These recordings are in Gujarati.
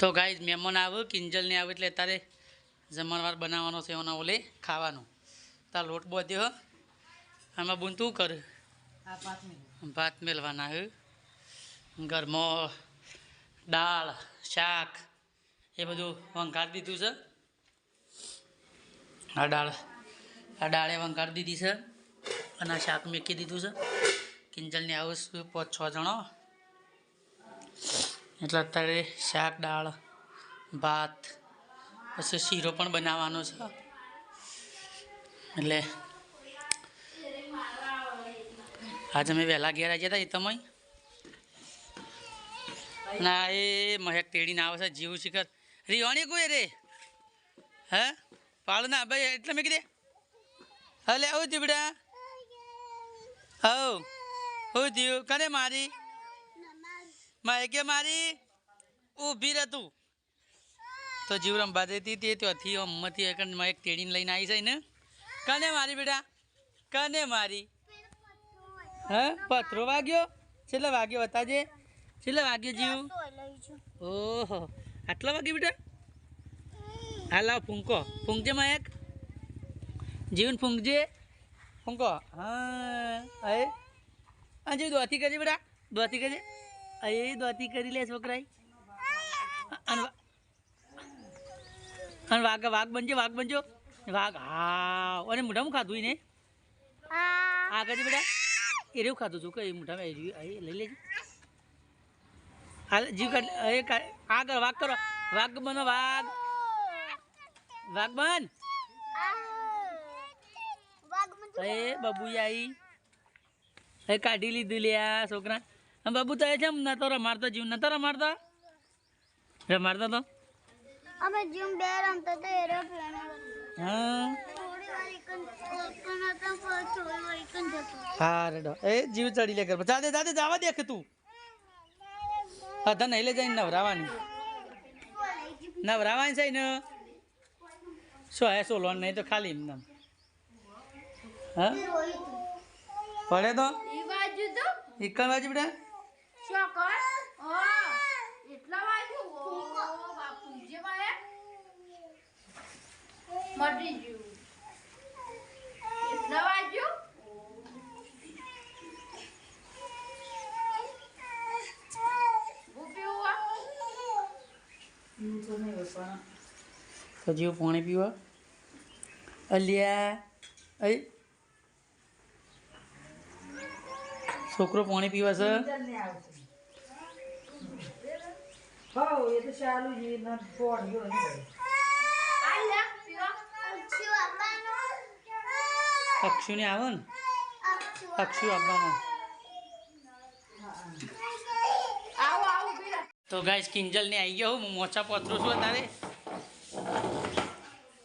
તો ગાઈઝ મહેમાન આવે કિંજલને આવે એટલે તારે જમણવાર બનાવવાનો છે એના ઓલે ખાવાનું. તાર લોટ બોધ્યો આમાં બુન તું કર. ભાત મેળવાના હે. ઘરમાં દાળ શાક એ બધું વંગાર દીધું છે. આ દાળ આ દાળે વંગાર દીધી છે. અને શાક મેકી દીધું છે. કિંજલને આવું પાંચ છ જણો. એટલે અત્યારે શાક, દાળ, ભાત, પછી શીરો પણ બનાવવાનો છે. એટલે આજે અમે વહેલા ઘેર આવી ગયા હતા એ તમે ના એ મહેક તેડીને આવે છે, જીવ શિખર. રિવાણી કોઈ રે? હે? પાડો ના, ભાઈ, એટલે મેં કીધે, હલે આવું દીવડા. હવ હું થયું કને મારી? મહેકે મારી ઊભી રહેતું તો. જીવ રંબા દેતી તે ત્યાંથી અમ્મથી એક મહેક તેડીને લઈને આવી છે ને. કને મારી બેટા? કને મારી? હે? પથરો વાગ્યો? છેલ્લે વાગ્યો બતાજે છેલ્લે વાગ્યો જીવ? ઓહો. આટલો વાગ્યો બેટા? હા, લાવ ફૂંકો. ફૂંકજે મયક જીવન ફૂંકજે. ફૂંકો. હા અરે હા, જીવ દોથી કરજે બેટા. દોથી કરજે. અરે દોતી કરી લે છોકરાઈ અને વાઘ વાઘ બનજો વાઘ બનજો. વાઘ હા અને મોઢામાં ખાધું ને આગળ બેટા. એ રેવું ખાધું છું કઈ મોઢામાં. અહીં લઈ લેજે. હાલ જીવ કાઢ આગળ વાઘ કરો. વાઘ બનો વાઘ. વાઘ બન. એ બબુઈ આવી કાઢી લીધું લે આ છોકરા. બાબુ તો એ છે ન તો રમાડતો જીવ નતો રમાડતો રમાડતો તો. અમે બે રમતા તો એરોપ્લેન હા. હા રેડો. એ જીવ ચડી લે કર જાદે જાદે જવા દેખ તું. હા તને નહીં જઈને નવરાવાની. નવરાવાની છે ને? શું હે સોલોન નહીં તો ખાલી એમને હા? પડે તો? ઈ બાજુ તો? એકલ બાજુ બેટા ચોકર ઓ એટલા બાજુ ઓ બાપુ જે મારે મટી ગયું. હું તો નહીં હોય પણ પીવા. અલ્યા અય છોકરો પાણી પીવા છે? કિંજલને આવશે એ તો ચાલુ જ એ ન પોડ્યો નહીં આ લે પીવા અક્ષુ આપવાનો અક્ષુને આવે ને. અક્ષુ અક્ષુ આપવાનો. કિંજલ તો ગાઈસ કિંજલને આવી ગયો હું. મોચા પથરું છું તારે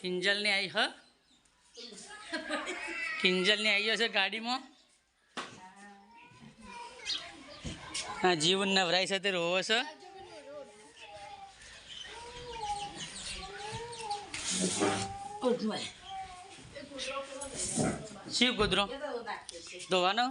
કિંજલને આવી હ? કિંજલને આવી ગયો છે ગાડીમાં. હા જીવન નવરાઈ છે તે રોવો છે. કૂતરો ધોવાનો કુદરો ધોવાનો?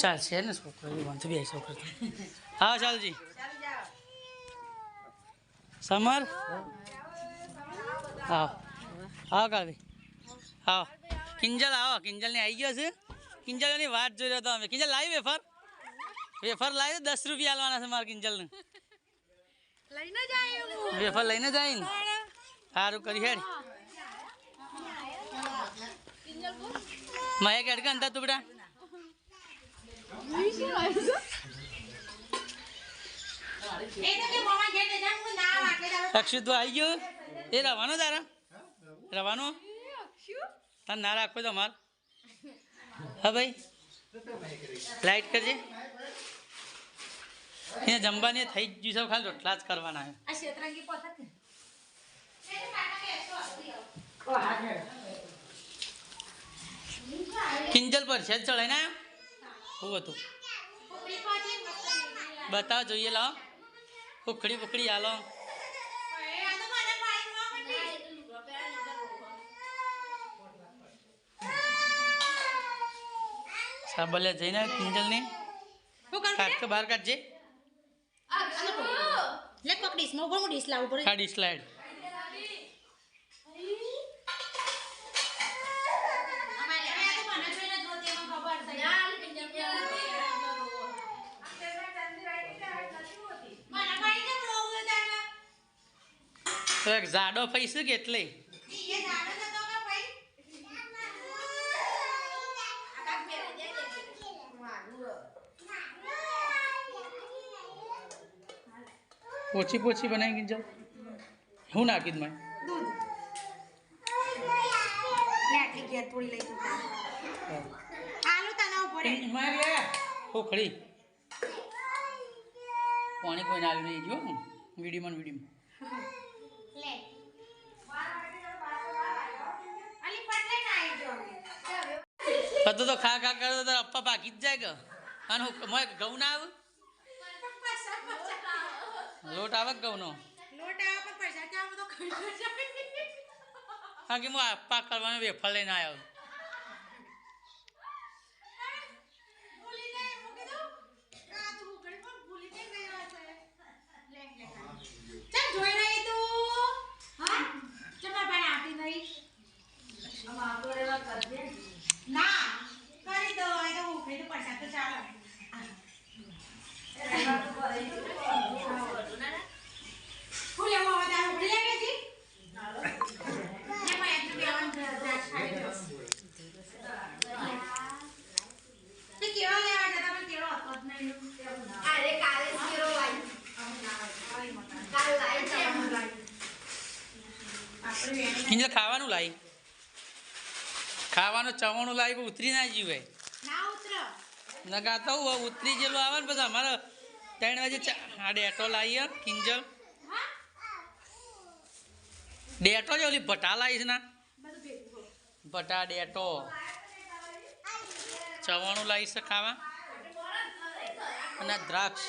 ચાલશે ને છોકરો વાંધો બે છોકરો હા ચાલજી. સમર? આવો. આવો કાવી આવો. કિંજલ આવો. કિંજલને આવી ગયો છે. કિંજલની વાત જોઈ રહ્યો હતો અમે. કિંજલ લાવી વેફર? વેફર લાવી દસ રૂપિયા આલવાના છે મારા કિંજલને. વેફર લઈને જાય ને. સારું કરી હેડ. મહેક હેડ అంత તું બેટા અક્ષુ તો આવી ગયો એ રવાનો તારા રવાનો તાર ના રાખો તો માર હા ભાઈ લાઈટ કરજે એ જમવાની થઈ જ ગયું છે ખાલી રોટલા જ કરવાના છે આ શેતરંગી પથક કિંજલ પર છે ચડાઈને આવ્યો હું હતું? બતાવો જોઈએ લાવો. ઉખડી ઉખડી હાલો. સાબલે જઈને કિંજલની? કાઢ બહાર કાઢજે. લે ઉપર હું ડીશ લાવું પડે. ખાડી સ્લાઇડ તો એક જાડો પૈસે કે એટલે? પોચી પોચી બનાવી જાઉં હું નાખી દઉં મેં ખોખડી પાણી કોઈ નાલ્યું નહીં જો. વિડીયોમાં વિડીયોમાં. પતો તો ખા ખા કરતો તો અપ્પા પાકી જ જાય કે. અને હું મોય ઘઉં ના આવું? લોટ આવે કે ઘઉંનો? હા કે હું અપ્પા કરવાનો વેફર લઈને આવ્યો જોઈ રહી તું. હા? ચમા પણ આપી નહીં ના કરી દો એ તો ઉખડી તો પડશે તો ચાલો ફૂલ એવો હવે તારે ઉખડી લાગે છે એમાં એટલું બેવાનું દ્રાક્ષ ખાઈ લો. તે કેળો લેવા જતા પણ કેળો હતો જ નહીં આપણે વેણી કિંજલ ખાવાનું લાઈ ખાવાનું ચવાણું લાવી ઉતરી ના જીવે. ના ઉતરી. જેલું આવે ને બધા. અમારે ત્રણ વાગે આ ડેટો લાવીએ કિંજલ. ડેટો છે ઓલી ભટા લાવીશ ના? ભટા ડેટો. ચવાણું લાવીશ ખાવા. અને દ્રાક્ષ.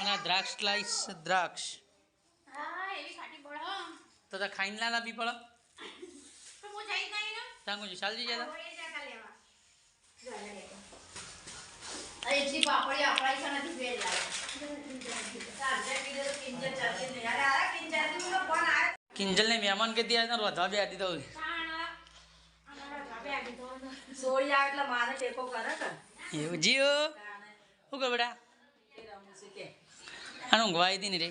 અને દ્રાક્ષ લાવીશ દ્રાક્ષ. તો તો ખાઈને ના લાવી પડે ત્યાં કોઈ ચાલજી જતા લેવા એટલી પાપડી આપણા ઈચ્છા નથી ભેજ લાગે કિંજલને મહેમાન કે ત્યાં વધવા બે આદી દઉં તાણ અમારા ધાબે આવી તો. સોળી આવે એટલે મારે ટેકો કરે કે એવું જીઓ? શું બેટા? આનું હતી ને રે.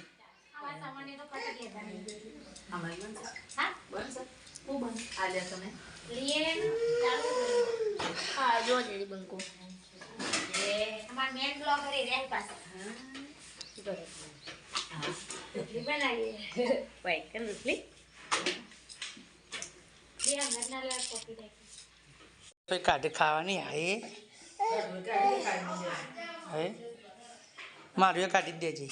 હા? જો બંકો. અમાર મેન બ્લોક કરી રહ્યા પાસે. રોટલી બનાવીએ. વાઈટ કે રોટલી બે હંગાતના લે કોફી નાખી. કાઢે ખાવાની હા એ? હે? મારું કાઢી દેજે.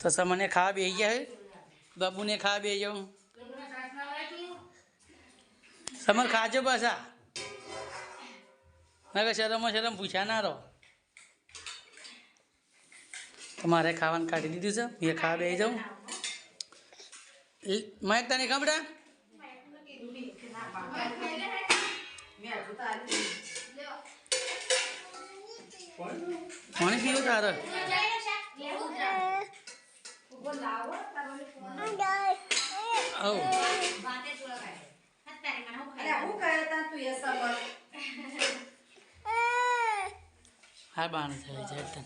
તો મને ખાવા બે ગયા હે? બાબુને ખાવા બે જાઉં સમર ખાજો પાછા. મેં શરમ શરમ પૂછ્યા ના રહો. તમારે ખાવાનું કાઢી દીધું છે મેં ખાવા બે જાઉં. મહેક તને ખબર પાણી પીવું તારે? ઓ અરે હું કહે તા તું એ સબર હા બાણ થાય છે તને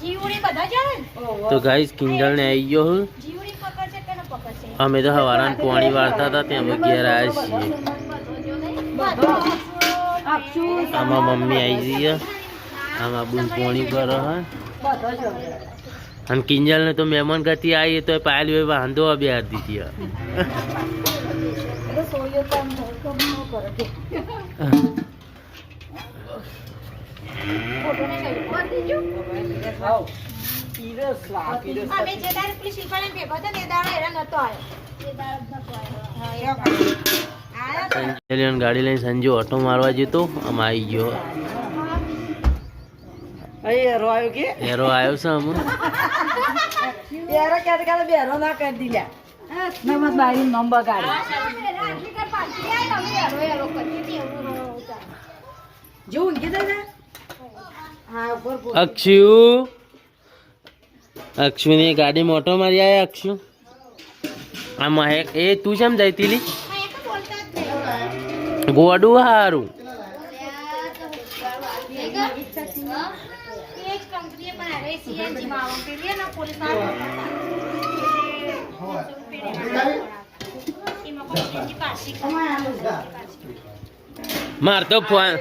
જીવડી બધા જાય ને? તો ગાઈસ કિંજલ ને આવી ગયો હું. જીવડી પકડશે કે ન પકડશે અમે તો હવાના પાણી વાળતા હતા ત્યાં અમે ઘેર આવ્યા છીએ. આમાં મમ્મી આવી ગઈ છે. આમાં બુન પાણી કરો હા. અને કિંજલ ને તો મહેમાન ગતિ આવી તો પાયલ ભાઈ વાંધો બે દીધી છે. અમે જે દાડે પેલી શિલ્પાને ભેગો થયો ને એ દાડે હેરાન નતો આવ્યો એ દાડે નતો આવ્યો હા એ આયો તો. સંજયલિયન ગાડી લઈને સંજુ ઓટો મારવા જતો આમ આવી ગયો કે? એરો આવ્યો છે અમુ બેરો ક્યારે ક્યારે બેરો ના કરી દીધા. નમત બારી નોમ બગાડે જો ઊંઘી જાય ને? હા ઉપર ઉપર. અક્ષુ. અક્ષુની ગાડી મોટો મારી આવે અક્ષુ. આ મહેક એ તું કેમ જઈતી તીલી? ગોડું હારું. માર તો ફોન.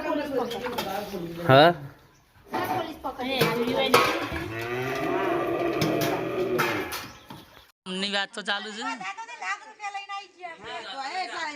પોલીસ હા પોલીસ પકડે અમની વાત તો ચાલુ છે.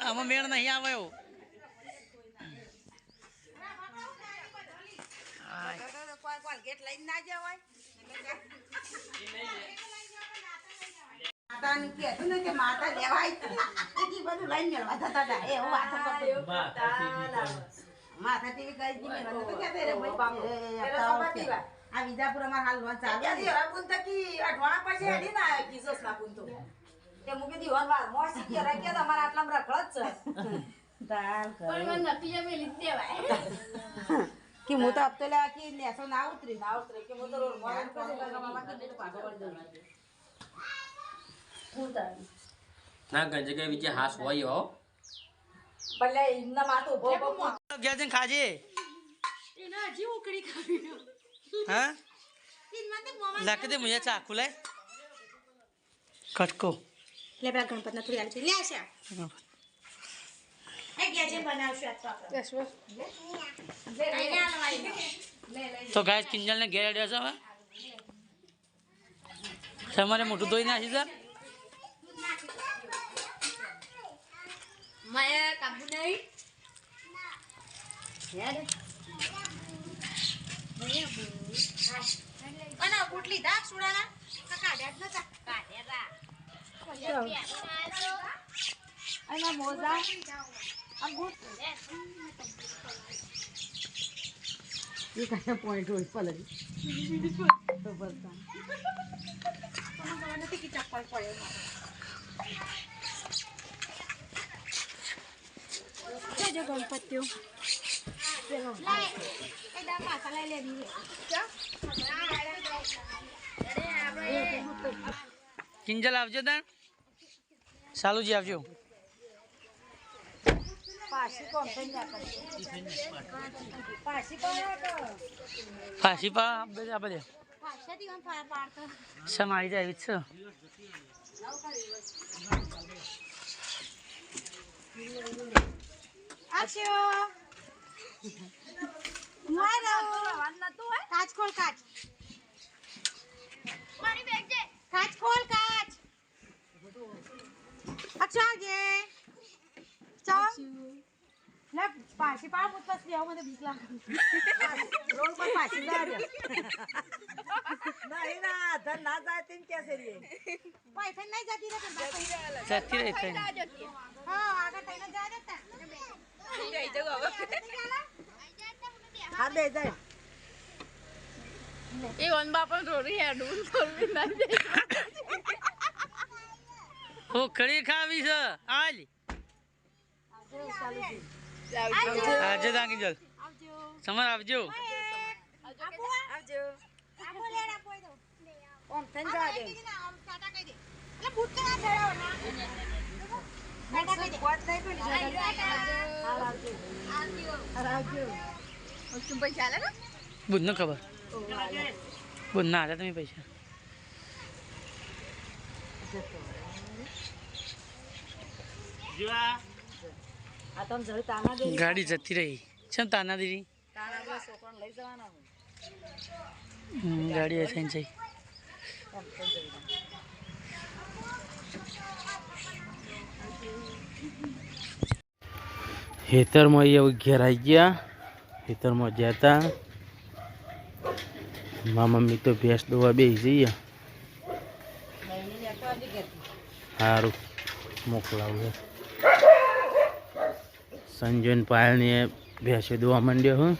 આમાં મેળ નહીં આવે એવું. માતાને કહેતું ને કે માતા લેવાય એટલી બધું લઈને મેળવા જતા હતા. એ હું માથા ટીવી કરી દી મેળવા નતો કહેતા રે ભાઈ. એ, એ, આવતા વખતે. આ વિજાપુર અમાર હાલ લોન ચાલુ છે. દાલ કરે. પણ મને નકલી જમે લીધી દેવાય. કે હું તો હપ્તો લેવા કે લેસો ના ઉતરી ના ઉતરી. કે હું તો રોડ મોડું કરી. મામા કીધું તો પાછો વળી દઉં. ના ગંજ કે વિચે હાસ હોય હો. ઘેર જઈને ખાજે? એના હજી ઉકડી ખાવી હા? લખ દે મુયા ચા ખુલે કટકો. લે પેલા ગણપત. ના થોડી આવી લે. આશા છે તો ગાય કિંજલ ને ઘેર અડ્યો છે હવે? તમારે મોટું ધોઈ નાખી છે. માયા કાબુ નહીં અને બૂટ લીધા સુડાના કાઢ્યા જ નતા કાઢ્યા અને મોજા આ બૂટ એ કાંઈ પોઈન્ટ હોય પલરી તો બરતા નથી કે ચપ્પલ પડ્યો જજો ગણપતિઓ કિંજલ આવજો તાણ સાલુજી આવજો. પાછી પા સમ આવી જાય એવી જ છે? કાચ ખોલ કાચ કાચ ખોલ કાચ ચાલ. લે પાછી પા મુત પાછી લેવા મને બીક લાગે. રોડ પર પાછી જાય નહીં ના ધન ના જાય તેમ કે છે રે. પાછળ નહીં જતી રે પણ જતી રહી છે હા આગળ થઈને જા ને. તા હા દે જાય. એ ઓન બાપા થોડી હેડું થોડી ના દે ખોખડી ખાવી છે? આજ આજે તા જલ. સમર આવજો. આવજો દો ઓમ ટાટા કહી દે એટલે બૂટ ના ટાટા કહી દે આવજો આવજો ખબર. બુધ ના હતા તમે પૈસા. ગાડી જતી રહી. છે તાના દીધી તાના દે છોકરાને લઈ જવાના હોય. હમ, ગાડી થઈને જઈ. ખેતરમાં અહીંયા ઘેર આવી ગયા. ખેતરમાં જતા મા મમ્મી તો ભેંસ દોવા બે જઈએ સારું મોકલાવું સંજયન પાયલને ભેંસે દોવા માંડ્યો હું.